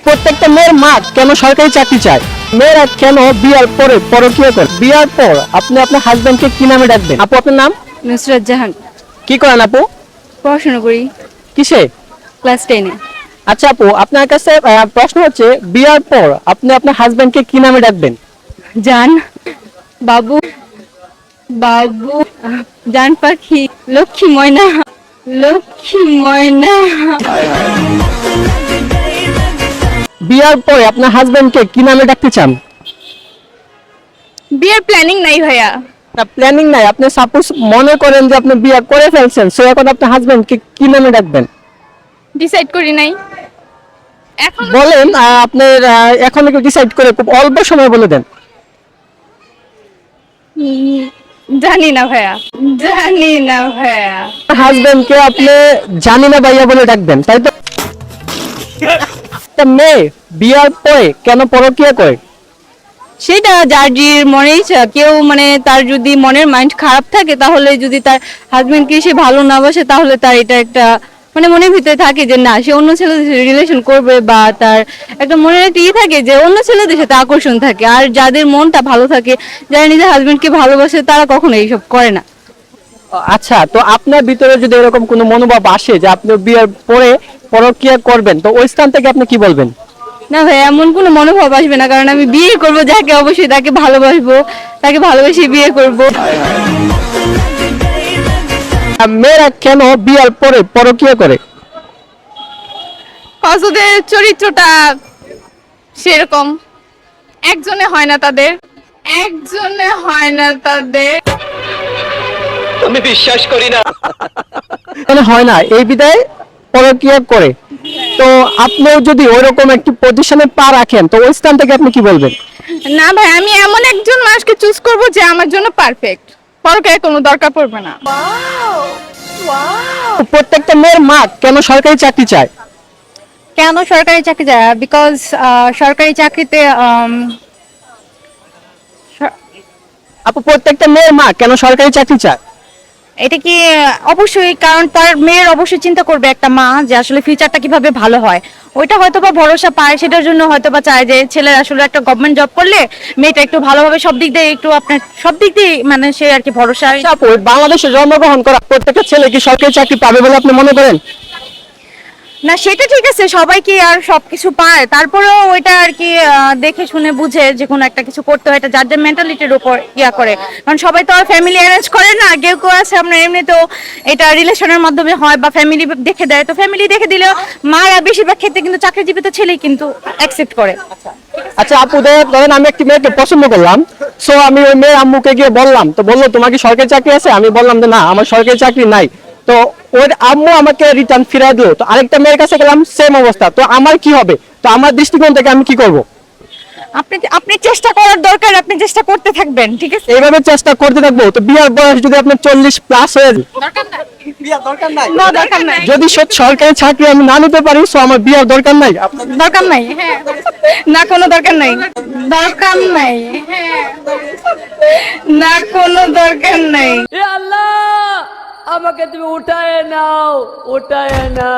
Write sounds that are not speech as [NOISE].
প্রত্যেকটা মেয়ের মা কেন সরকারি চাকরি চায়? মেয়েরা কেন বিয়ার পরে পরকিয়া করে? বিয়ার পর আপনি আপনার হাজবেন্ডকে কি নামে ডাকবেন? আপু আপনার নাম? নুসরাত জাহান। কি করেন আপু? পড়াশোনা করি। কিসে? ক্লাস টেনে আচ্ছা আপু আপনার কাছে আহ, প্রশ্ন হচ্ছে বিয়ার পর আপনি আপনার হাজবেন্ডকে কি নামে ডাকবেন? জান। বাবু। বাবু। জান পাখি। লক্ষ্মী ময়না। লক্ষ্মী ময়না। বিয়ার পরে আপনার হাজবেন্ডকে কি নামে ডাকতে চান? বিয়ের প্ল্যানিং নাই ভাইয়া। না প্ল্যানিং নাই। আপনি সাপোজ মনে করেন যে আপনি বিয়ে করে ফেলছেন সো এখন আপনার হাজবেন্ডকে কি নামে ডাকবেন? ডিসাইড করি নাই। এখন বলেন আপনার আহ, এখন ডিসাইড করে খুব অল্প সময় বলে দেন। জানি না ভাইয়া। জানি না ভাইয়া। হাজবেন্ডকে আপনি জানি না ভাইয়া বলে ডাকবেন তাই তো? [LAUGHS] একটা মেয়ে বিয়ার পরে কেন পরকিয়া করে? সেটা যার জির মনে ইচ্ছা কেউ মানে তার যদি মনের মাইন্ড খারাপ থাকে তাহলে যদি তার হাজবেন্ডকে সে ভালো না বাসে তাহলে তার এটা একটা মানে মনের ভিতরে থাকে যে না সে অন্য ছেলেদের সাথে রিলেশন করবে বা তার একটা মনের একটা ইয়ে থাকে যে অন্য ছেলেদের সাথে আকর্ষণ থাকে। আর যাদের মনটা ভালো থাকে যারা নিজের হাজবেন্ডকে ভালোবাসে তারা কখনো এইসব করে না। আচ্ছা তো আপনার ভিতরে যদি এরকম কোনো মনোভাব আসে যে আপনি বিয়ের পরে পরকিয়া করবেন। তো ওই স্থান থেকে আপনি কি বলবেন? না ভাই এমন কোনো মনোভাব আসবে না কারণ আমি বিয়ে করব যাকে অবশ্যই তাকে ভালোবাসবো তাকে ভালোবেসে বিয়ে করব। মেয়েরা কেন বিয়ার পরে পরকিয়া করে? কজ চরিত্রটা সেরকম। একজনে হয় না তাদের একজনে হয় না তাদের। মানে হয় না এই বিদায় পরকিয়া করে? তো আপনিও যদি ওইরকম একটি পজিশনে পা রাখেন তো ওই স্থান থেকে আপনি কি বলবেন? না ভাই আমি এমন একজন মানুষকে চুজ করব যে আমার জন্য পারফেক্ট পরকে কোনো দরকার পড়বে না। প্রত্যেকটা মেয়ের মা কেন সরকারি চাকরি চায়? কেন সরকারি চাকরি যায় বিকজ সরকারি চাকরিতে আপু প্রত্যেকটা মেয়ের মা কেন সরকারি চাকরি চায়? এটা কি অবশ্যই, কারণ তার মেয়ের অবশ্যই চিন্তা করবে একটা মা যে আসলে ফিউচারটা কীভাবে ভালো হয়। ওইটা হয়তো বা ভরসা পায়, সেটার জন্য হয়তো বা চায় যে ছেলের আসলে একটা গভর্নমেন্ট জব করলে মেয়েটা একটু ভালোভাবে সব দিক দিয়ে একটু আপনার, সব দিক দিয়ে মানে সে আর কি ভরসা আচ্ছা বাংলাদেশে জন্মগ্রহণ করা প্রত্যেকটা ছেলে কি সরকারি চাকরি পাবে বলে আপনি মনে করেন? না, সেটা ঠিক আছে সবাই কি আর সবকিছু পায়। তারপরেও ওইটা আর কি দেখে শুনে বুঝে যে কোনো একটা কিছু করতে হয়, এটা যার যার মেন্টালিটির উপর ইয়া করে। কারণ সবাই তো আর ফ্যামিলি অ্যারেঞ্জ করে না, কেউ কেউ আছে আপনার এমনিতেও এটা রিলেশনের মাধ্যমে হয় বা ফ্যামিলি দেখে দেয়। তো ফ্যামিলি দেখে দিলেও মারা বেশিরভাগ ক্ষেত্রে কিন্তু চাকরিজীবী তো ছেলেই কিন্তু অ্যাকসেপ্ট করে। আচ্ছা আপু ধরে- ধরেন আমি একটি মেয়েকে পছন্দ করলাম। সো আমি ওই মেয়ের আম্মুকে গিয়ে বললাম, তো বলল, তোমার কি সরকারি চাকরি আছে? আমি বললাম যে, না, আমার সরকারি চাকরি নাই। তো ওর আম্মু আমাকে রিটার্ন ফিরাই দিল। তো আরেকটা মেয়ের কাছে গেলাম সেম অবস্থা। তো আমার কি হবে? তো আমার দৃষ্টিকোণ থেকে আমি কি করব? আপনি আপনি চেষ্টা করার দরকার আপনি চেষ্টা করতে থাকবেন ঠিক আছে? এইভাবে চেষ্টা করতে থাকব। তো বিয়ার বয়স যদি আপনার চল্লিশ প্লাস হয়ে যায় না দরকার যদি সরকারি চাকরি আমি না নিতে পারি সো আমার বিয়ার দরকার নাই। দরকার নাই। হ্যাঁ। না কোনো দরকার নাই। দরকার নাই। না কোনো দরকার নাই। আল্লাহ! আমাকে তুমি উঠায় নাও উঠায় না